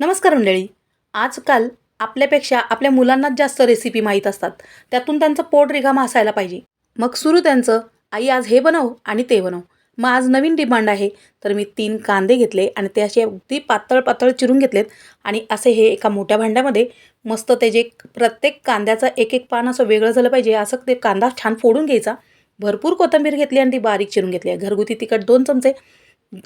नमस्कार मंडळी. आजकाल आपल्यापेक्षा आपल्या मुलांनाच जास्त रेसिपी माहीत असतात. त्यातून त्यांचं पोट रिगामा असायला पाहिजे. मग सुरू त्यांचं आई आज हे बनव आणि ते बनव. मग आज नवीन डिमांड आहे. तर मी तीन कांदे घेतले आणि ते असे अगदी पातळ पातळ चिरून घेतलेत. आणि असे हे एका मोठ्या भांड्यामध्ये मस्त ते जे प्रत्येक कांद्याचं एक एक पान असं वेगळं झालं पाहिजे असं ते कांदा छान फोडून घ्यायचा. भरपूर कोथिंबीर घेतली आणि ती बारीक चिरून घेतली. आहे घरगुती तिखट दोन चमचे.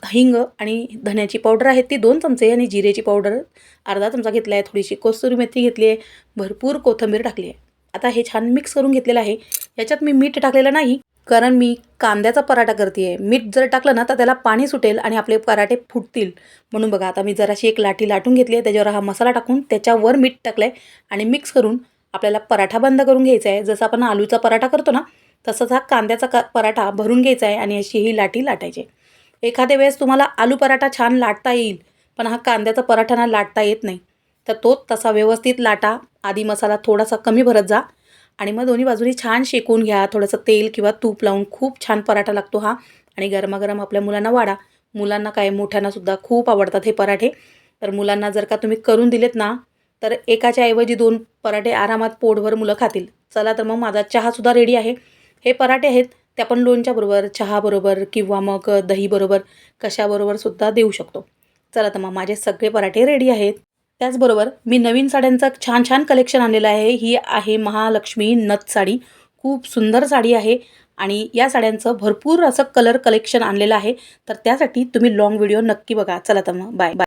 हिंग आणि धण्याची पावडर आहे ती दोन चमचे आणि जिरेची पावडर अर्धा चमचा घेतला आहे थोडीशी कोसुरी मेथी घेतली आहे भरपूर कोथिंबीर टाकली आहे. आता हे छान मिक्स करून घेतलेलं आहे. याच्यात मी मीठ टाकलेलं नाही कारण मी कांद्याचा पराठा करते आहे. मीठ जर टाकलं ना तर त्याला पाणी सुटेल आणि आपले पराठे फुटतील. म्हणून बघा आता मी जराशी एक लाठी लाटून घेतली आहे. त्याच्यावर हा मसाला टाकून त्याच्यावर मीठ टाकलं आहे आणि मिक्स करून आपल्याला पराठा बंद करून घ्यायचा आहे. जसं आपण आलूचा पराठा करतो ना तसंच हा कांद्याचा का पराठा भरून घ्यायचा आहे आणि अशी ही लाटी लाटायची एखाद्या वेळेस तुम्हाला आलू पराठा छान लाटता येईल पण हा कांद्याचा पराठा ना लाटता येत नाही. तर तो तसा व्यवस्थित लाटा आधी मसाला थोडासा कमी भरत जा आणि मग दोन्ही बाजूनी छान शेकून घ्या. थोडंसं तेल किंवा तूप लावून खूप छान पराठा लागतो हा. आणि गरमागरम आपल्या मुलांना वाढा. मुलांना काय मोठ्यांनासुद्धा खूप आवडतात हे पराठे. तर मुलांना जर का तुम्ही करून दिलेत ना तर एकाच्या ऐवजी दोन पराठे आरामात पोटभर मुलं खातील. चला तर मग माझा चहासुद्धा रेडी आहे. हे पराठे आहेत ते आपण लोणच्याबरोबर चहाबरोबर किंवा मग दहीबरोबर कशाबरोबर सुद्धा देऊ शकतो. चला तर मग माझे सगळे पराठे रेडी आहेत. त्याचबरोबर मी नवीन साड्यांचं छान छान कलेक्शन आणलेलं आहे. ही आहे महालक्ष्मी नथ साडी. खूप सुंदर साडी आहे आणि या साड्यांचं भरपूर असं कलर कलेक्शन आणलेलं आहे. तर त्यासाठी तुम्ही लॉंग व्हिडिओ नक्की बघा. चला तर मग बाय बाय